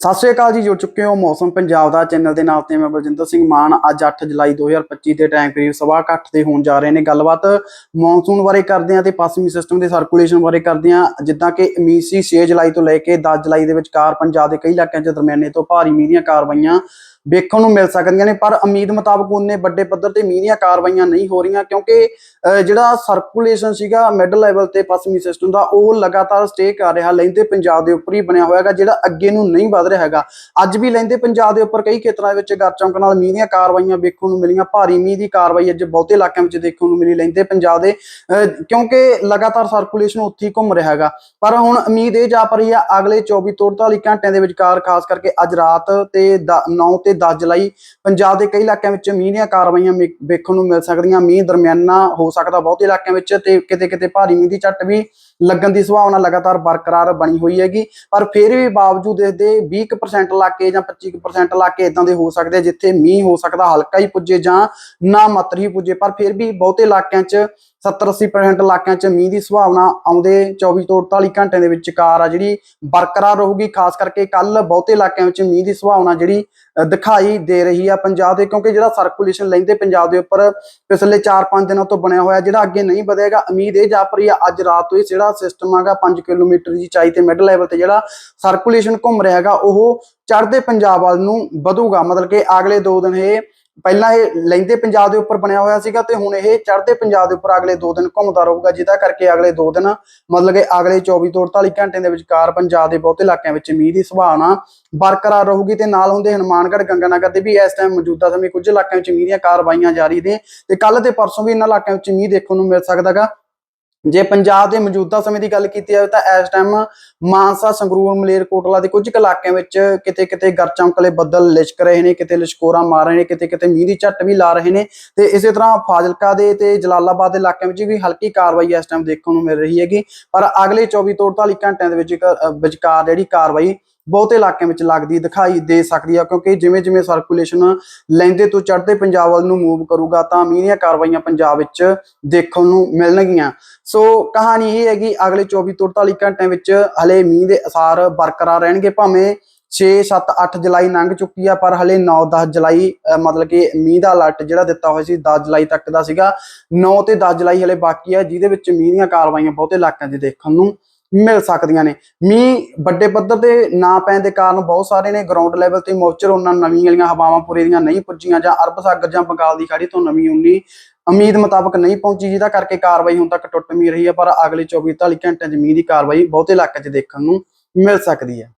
ਸਤਿ ਸ਼੍ਰੀ ਅਕਾਲ ਜੀ, ਜੁੜ ਚੁੱਕੇ ਹੋ ਮੌਸਮ ਪੰਜਾਬ ਦਾ ਚੈਨਲ ਦੇ ਨਾਲ ਤੇ ਮੈਂ ਬਲਜਿੰਦਰ ਸਿੰਘ ਮਾਨ। ਅੱਜ 8 ਜੁਲਾਈ 2025 ਦੇ ਟਾਈਮ ਕਰੀਬ ਸਵਾ ਕੁ ਦੇ ਹੋਣ ਜਾ ਰਹੇ ਨੇ। ਗੱਲਬਾਤ ਮੌਨਸੂਨ ਬਾਰੇ ਕਰਦੇ ਹਾਂ ਤੇ ਪੱਛਮੀ ਸਿਸਟਮ ਦੇ ਸਰਕੂਲੇਸ਼ਨ ਬਾਰੇ ਕਰਦੇ ਹਾਂ। ਜਿੱਦਾਂ ਕਿ ਉਮੀਦ ਸੀ 6 ਜੁਲਾਈ ਤੋਂ ਲੈ ਕੇ 10 ਜੁਲਾਈ ਦੇ ਵਿਚਕਾਰ ਪੰਜਾਬ ਦੇ ਕਈ ਇਲਾਕਿਆਂ 'ਚ ਦਰਮਿਆਨੇ ਤੋਂ ਭਾਰੀ ਮੀਂਹ ਦੀਆਂ ਕਾਰਵਾਈਆਂ ਵੇਖਣ ਨੂੰ ਮਿਲ ਸਕਦੀਆਂ ਨੇ। ਪਰ ਉਮੀਦ ਮੁਤਾਬਕ ਉਹਨੇ ਵੱਡੇ ਪੱਧਰ ਤੇ ਮੀਂਹ ਦੀਆਂ ਕਾਰਵਾਈਆਂ ਨਹੀਂ ਹੋ ਰਹੀਆਂ ਕਿਉਂਕਿ ਜਿਹੜਾ ਸਰਕੂਲੇਸ਼ਨ ਸੀਗਾ ਮਿਡਲ ਲੈਵਲ ਤੇ ਪੱਛਮੀ ਸਿਸਟਮ ਦਾ, ਉਹ ਲਗਾਤਾਰ ਸਟੇ ਕਰ ਰਿਹਾ। ਲੈਂਦੇ ਪੰਜਾਬ ਦੇ ਉੱਪਰ ਹੀ ਬਣਿਆ ਹੋਇਆ ਜਿਹੜਾ ਅੱਗੇ ਨੂੰ ਨਹੀਂ ਵਧ ਰਿਹਾ ਹੈਗਾ। ਅੱਜ ਵੀ ਲੈਂਦੇ ਪੰਜਾਬ ਦੇ ਉੱਪਰ ਕਈ ਖੇਤਰਾਂ ਵਿੱਚ ਗਰਚਮਕ ਨਾਲ ਮੀਂਹ ਦੀਆਂ ਕਾਰਵਾਈਆਂ ਵੇਖਣ ਨੂੰ ਮਿਲੀਆਂ। ਭਾਰੀ ਮੀਂਹ ਦੀ ਕਾਰਵਾਈ ਅੱਜ ਬਹੁਤੇ ਇਲਾਕਿਆਂ ਵਿੱਚ ਦੇਖਣ ਨੂੰ ਮਿਲੀ। ਲੈਂਦੇ ਪੰਜਾਬ ਦੇ ਕਿਉਂਕਿ ਲਗਾਤਾਰ ਸਰਕੂਲੇਸ਼ਨ ਉੱਥੇ ਘੁੰਮ ਰਿਹਾ ਹੈਗਾ। ਪਰ ਹੁਣ ਉਮੀਦ ਇਹ ਜਾ ਰਹੀ ਹੈ ਅਗਲੇ 24 ਤੋਂ 48 ਘੰਟਿਆਂ ਦੇ ਵਿਚਕਾਰ, ਖਾਸ ਕਰਕੇ ਅੱਜ ਰਾਤ ਤੇ 9 ਤੇ 10 ਜੁਲਾਈ, ਪੰਜਾਬ ਦੇ ਕਈ ਇਲਾਕਿਆਂ ਵਿੱਚ ਮੀਂਹ ਦੀਆਂ ਕਾਰਵਾਈਆਂ ਮੇ- ਵੇਖਣ ਨੂੰ ਮਿਲ ਸਕਦੀਆਂ। ਮੀਂਹ ਦਰਮਿਆਨਾ ਹੋ ਸਕਦਾ ਬਹੁਤੇ ਇਲਾਕਿਆਂ ਵਿੱਚ ਤੇ ਕਿਤੇ ਕਿਤੇ ਭਾਰੀ ਮੀਂਹ ਦੀ ਝੱਟ ਵੀ ਲੱਗਣ ਦੀ ਸੰਭਾਵਨਾ ਲਗਾਤਾਰ ਬਰਕਰਾਰ ਬਣੀ ਹੋਈ ਹੈਗੀ। ਪਰ ਫਿਰ ਵੀ ਬਾਵਜੂਦ ਇਸ ਦੇ 20% ਇਲਾਕੇ ਜਾਂ 25% ਇਲਾਕੇ ਇਦਾਂ ਦੇ ਹੋ ਸਕਦੇ ਜਿੱਥੇ ਮੀਂਹ ਹੋ ਸਕਦਾ, ਹਲਕਾ ਹੀ ਪੁੱਜੇ ਜਾਂ ਨਾ ਮਾਤਰ ਹੀ ਪੁੱਜੇ, ਪਰ ਫਿਰ ਵੀ ਬਹੁਤੇ ਇਲਾਕਿਆਂ 'ਚ 70-80% ਇਲਾਕਿਆਂ 'ਚ ਮੀਂਹ ਦੀ ਸੰਭਾਵਨਾ ਆਉਂਦੇ 24 ਤੋਂ 48 ਘੰਟਿਆਂ ਦੇ ਵਿਚਕਾਰ ਆ, ਜਿਹੜੀ ਬਰਕਰਾਰ ਰਹੂਗੀ, ਖਾਸ ਕਰਕੇ ਕੱਲ ਬਹੁਤੇ ਇਲਾਕਿਆਂ ਵਿੱਚ ਮੀਂਹ ਦੀ ਸੰਭਾਵਨਾ ਜਿਹੜੀ ਦਿਖਾਈ ਦੇ ਰਹੀ ਆ ਪੰਜਾਬ ਦੇ, ਕਿਉਂਕਿ ਜਿਹੜਾ ਸਰਕੂਲੇਸ਼ਨ ਲੈਂਦੇ ਪੰਜਾਬ ਦੇ ਉੱਪਰ ਪਿਛਲੇ 4-5 ਦਿਨਾਂ ਤੋਂ ਬਣਿਆ ਹੋਇਆ, ਜਿਹੜਾ ਅੱਗੇ ਨਹੀਂ ਵਧੇਗਾ, ਉਮੀਦ ਇਹ ਜਾ ਰਹੀ ਆ, ਅੱਜ ਰਾਤ ਤੋਂ ਇਹ ਜਿਹੜਾ ਸਿਸਟਮ ਆਗਾ 5 ਕਿਲੋਮੀਟਰ ਦੀ ਚਾਈ ਤੇ ਮਿਡ ਲੈਵਲ ਤੇ ਜਿਹੜਾ ਸਰਕੂਲੇਸ਼ਨ ਘੁੰਮ ਰਿਹਾ ਹੈਗਾ, ਉਹ ਚੜ੍ਹਦੇ ਪੰਜਾਬ ਵੱਲ ਨੂੰ ਵਧੂਗਾ, ਮਤਲਬ ਕਿ ਅਗਲੇ 2 ਦਿਨ ਇਹ ਪਹਿਲਾਂ ਇਹ ਲੈਂਦੇ ਪੰਜਾਬ ਦੇ ਉੱਪਰ ਬਣਿਆ ਹੋਇਆ ਸੀਗਾ ਤੇ ਹੁਣ ਇਹ ਚੜ੍ਹਦੇ ਪੰਜਾਬ ਦੇ ਉੱਪਰ ਅਗਲੇ 2 ਦਿਨ ਘੁੰਮਦਾ ਰਹੂਗਾ, ਜਿਹਦਾ ਕਰਕੇ ਅਗਲੇ 2 ਦਿਨ ਮਤਲਬ ਕਿ ਅਗਲੇ 24 ਤੋਂ 48 ਘੰਟਿਆਂ ਦੇ ਵਿਚਕਾਰ ਪੰਜਾਬ ਦੇ ਬਹੁਤੇ ਇਲਾਕਿਆਂ ਵਿੱਚ ਮੀਂਹ ਦੀ ਸੰਭਾਵਨਾ ਬਰਕਰਾਰ ਰਹੂਗੀ ਤੇ ਨਾਲ ਹੁੰਦੇ ਹਨੂਮਾਨਗੜ੍ਹ, ਗੰਗਾਨਗਰ ਦੇ ਵੀ ਇਸ ਟਾਈਮ ਮੌਜੂਦਾ ਸਮੇਂ ਕੁਝ ਇਲਾਕਿਆਂ ਵਿੱਚ ਮੀਂਹ ਦੀਆਂ ਕਾਰਵਾਈਆਂ ਜਾਰੀ ਨੇ ਤੇ ਕੱਲ ਤੇ ਪਰਸੋਂ ਵੀ ਇਹਨਾਂ ਇਲਾਕਿਆਂ ਵਿੱਚ ਮੀਂਹ ਦੇਖਣ ਨੂੰ ਮਿਲ ਸਕਦਾਗਾ। ਜੇ ਪੰਜਾਬ ਦੇ ਮੌਜੂਦਾ ਸਮੇਂ ਦੀ ਗੱਲ ਕੀਤੀ ਜਾਵੇ ਤਾਂ ਇਸ ਟਾਈਮ ਮਾਨਸਾ, ਸੰਗਰੂਰ ਮਲੇਰਕੋਟਲਾ ਦੇ ਕੁਝ ਕੁ ਇਲਾਕਿਆਂ ਵਿੱਚ ਕਿਤੇ ਕਿਤੇ ਗਰਚਮਕਲੇ ਬੱਦਲ ਲਿਸ਼ਕ ਰਹੇ ਨੇ, ਕਿਤੇ ਲਿਸ਼ਕੋਰਾ ਮਾਰ ਰਹੇ ਨੇ ਕਿਤੇ ਕਿਤੇ ਮੀਂਹ ਦੀ ਝੱਟ ਵੀ ਲਾ ਰਹੇ ਨੇ ਤੇ ਇਸੇ ਤਰ੍ਹਾਂ ਫਾਜ਼ਿਲਕਾ ਦੇ ਤੇ ਜਲਾਲਾਬਾਦ ਦੇ ਇਲਾਕਿਆਂ ਵਿੱਚ ਵੀ ਹਲਕੀ ਕਾਰਵਾਈ ਇਸ ਟਾਈਮ ਦੇਖਣ ਨੂੰ ਮਿਲ ਰਹੀ ਹੈਗੀ। ਪਰ ਅਗਲੇ 24 ਤੋਂ 48 ਘੰਟਿਆਂ ਦੇ ਵਿੱਚ ਵਿਚਕਾਰ ਜਿਹੜੀ ਕਾਰਵਾਈ ਬਹੁਤੇ ਇਲਾਕਿਆਂ ਵਿੱਚ ਲੱਗਦੀ, ਦਿਖਾਈ ਦੇ ਸਕਦੀ ਆ, ਕਿਉਂਕਿ ਜਿਵੇਂ ਜਿਵੇਂ ਸਰਕੂਲੇਸ਼ਨ ਲੈਂਦੇ ਤੋਂ ਚੜ੍ਹਦੇ ਪੰਜਾਬ ਵੱਲ ਨੂੰ ਮੂਵ ਕਰੂਗਾ, ਤਾਂ ਮੀਂਹ ਦੀਆਂ ਕਾਰਵਾਈਆਂ ਪੰਜਾਬ ਵਿੱਚ ਦੇਖਣ ਨੂੰ ਮਿਲਣਗੀਆਂ। ਸੋ ਕਹਾਣੀ ਇਹ ਹੈਗੀ, ਅਗਲੇ 24 ਤੋਂ 48 ਘੰਟਿਆਂ ਵਿੱਚ ਹਲੇ ਮੀਂਹ ਦੇ ਅਸਾਰ ਬਰਕਰਾਰ ਰਹਿਣਗੇ, ਭਾਵੇਂ 6 7 8 ਜੁਲਾਈ ਲੰਘ ਚੁੱਕੀ ਆ, ਪਰ ਹਲੇ 9 10 ਜੁਲਾਈ ਮਤਲਬ ਕਿ ਮੀਂਹ ਦਾ ਅਲਰਟ ਜਿਹੜਾ ਦਿੱਤਾ ਹੋਇਆ ਸੀ 10 ਜੁਲਾਈ ਤੱਕ ਦਾ ਸੀਗਾ। 9 ਤੇ 10 ਜੁਲਾਈ ਹਲੇ ਬਾਕੀ ਆ, ਜਿਹਦੇ ਵਿੱਚ ਮੀਂਹ ਦੀਆਂ ਕਾਰਵਾਈਆਂ ਬਹੁਤੇ ਇਲਾਕਿਆਂ 'ਚ ਦੇਖਣ ਨੂੰ ਮਿਲ ਸਕਦੀਆਂ ਨੇ। ਮੀਂਹ ਵੱਡੇ ਪੱਧਰ ਤੇ ਨਾ ਪੈਣ ਦੇ ਕਾਰਨ ਬਹੁਤ ਸਾਰੇ ਨੇ ਗਰਾਊਂਡ ਲੈਵਲ ਤੇ ਮੌਚਰ ਉਹਨਾਂ ਨਵੀਂ ਵਾਲੀਆਂ ਹਵਾਵਾਂ ਪੂਰੇ ਦੀਆਂ ਨਹੀਂ ਪੁੱਜੀਆਂ ਜਾਂ ਅਰਬ ਸਾਗਰ ਜਾਂ ਬੰਗਾਲ ਦੀ ਖਾੜੀ ਤੋਂ ਨਵੀਂ ਉਨੀ ਉਮੀਦ ਮੁਤਾਬਕ ਨਹੀਂ ਪਹੁੰਚੀ, ਜਿਹਦਾ ਕਰਕੇ ਕਾਰਵਾਈ ਹੁਣ ਤੱਕ ਟੁੱਟ ਮੀ ਰਹੀ ਹੈ, ਪਰ ਅਗਲੇ 24 48 ਘੰਟਿਆਂ 'ਚ ਮੀਂਹ ਦੀ ਕਾਰਵਾਈ ਬਹੁਤੇ ਇਲਾਕਿਆਂ 'ਚ ਦੇਖਣ ਨੂੰ ਮਿਲ ਸਕਦੀ ਹੈ।